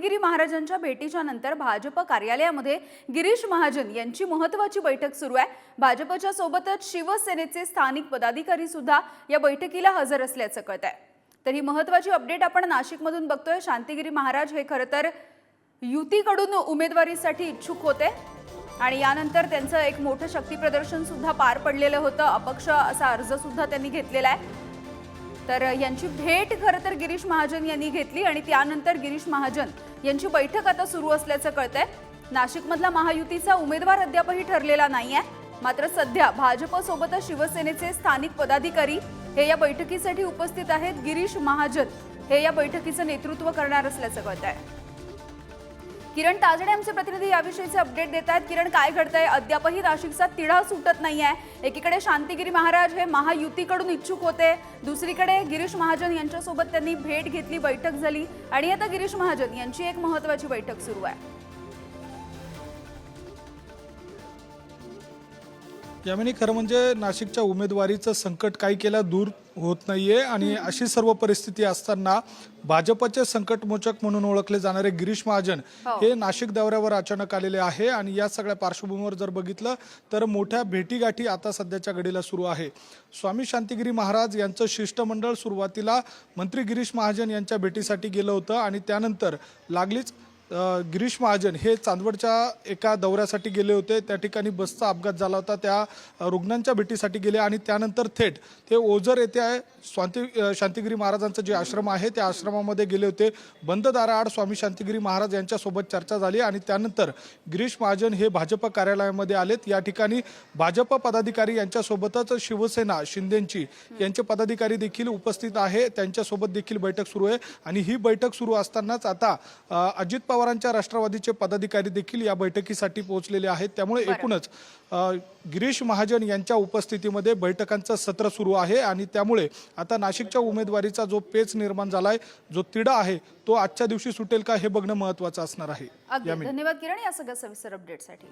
शांतिगिरी महाराजांच्या भेटीच्या नंतर भाजप कार्यालयामध्ये गिरीश महाजन यांची महत्वाची बैठक सुरू आहे. भाजपच्या सोबतच शिवसेनेचे स्थानिक पदाधिकारी सुद्धा या बैठकीला हजर असल्याचं कळत आहे तर ही महत्वाची अपडेट आपण नाशिकमधून बघतोय. शांतिगिरी महाराज हे खरं तर युतीकडून उमेदवारीसाठी इच्छुक होते आणि यानंतर त्यांचं एक मोठं शक्तीप्रदर्शन सुद्धा पार पडलेलं होतं. अपक्ष असा अर्ज सुद्धा त्यांनी घेतलेला आहे. तर यांची भेट खरं तर गिरीश महाजन यांनी घेतली आणि त्यानंतर गिरीश महाजन यांची बैठक आता सुरू असल्याचं कळतंय. नाशिकमधला महायुतीचा उमेदवार अद्यापही ठरलेला नाहीये. मात्र सध्या भाजपसोबतच शिवसेनेचे स्थानिक पदाधिकारी हे या बैठकीसाठी उपस्थित आहेत. गिरीश महाजन हे या बैठकीचं नेतृत्व करणार असल्याचं कळत आहे किरण ताजडे आमचे प्रतिनिधी याविषयीचे अपडेट देत आहेत. किरण काय घडतंय? अद्यापही नाशिकचा तिढा सुटत नाही आहे एकीकडे शांतिगिरी महाराज हे महायुतीकडून इच्छुक होते. दुसरीकडे गिरीश महाजन यांच्यासोबत त्यांनी भेट घेतली बैठक झाली. आणि आता गिरीश महाजन यांची एक महत्वाची बैठक सुरू आहे. यामिनी खरं म्हणजे नाशिकच्या उमेदवारीचं संकट काही केल्या दूर होत नाहीये आणि अशी सर्व परिस्थिती असताना भाजपचे संकटमोचक म्हणून ओळखले जाणारे गिरीश महाजन हो. हे नाशिक दौऱ्यावर अचानक आलेले आहे आणि या सगळ्या पार्श्वभूमीवर जर बघितलं तर मोठ्या भेटीगाठी आता सध्याच्या घडीला सुरू आहे स्वामी शांतिगिरी महाराज यांचं शिष्टमंडळ सुरुवातीला मंत्री गिरीश महाजन यांच्या भेटीसाठी गेलं होतं आणि त्यानंतर लागलीच गिरीश महाजन हे चांदवडच्या एका दौऱ्यासाठी गेले होते. त्या ठिकाणी बसचा अपघात झाला होता. त्या रुग्णांच्या भेटीसाठी गेले आणि त्यानंतर थेट ते ओझर येथे आहे. स्वांती शांतिगिरी महाराजांचं जे आश्रम आहे त्या आश्रमामध्ये गेले होते. बंद दाराआड स्वामी शांतिगिरी महाराज यांच्यासोबत चर्चा झाली आणि त्यानंतर गिरीश महाजन हे भाजप कार्यालयामध्ये आलेत. या ठिकाणी भाजप पदाधिकारी यांच्यासोबतच शिवसेना शिंदेंची यांचे पदाधिकारी देखील उपस्थित आहे. त्यांच्यासोबत देखील बैठक सुरू आहे आणि ही बैठक सुरू असतानाच आता अजित पवार पवारांच्या राष्ट्रवादीचे पदाधिकारी देखील या बैठकीसाठी पोहोचलेले आहेत. त्यामुळे एकूणच गिरीश महाजन यांच्या उपस्थितीमध्ये बैठकांचं सत्र सुरू आहे आणि त्यामुळे आता नाशिकच्या उमेदवारीचा जो पेच निर्माण झालाय जो तिढा आहे तो आजच्या दिवशी सुटेल का हे बघणं महत्वाचं असणार आहे. धन्यवाद किरण या सगळ्या सविस्तर अपडेटसाठी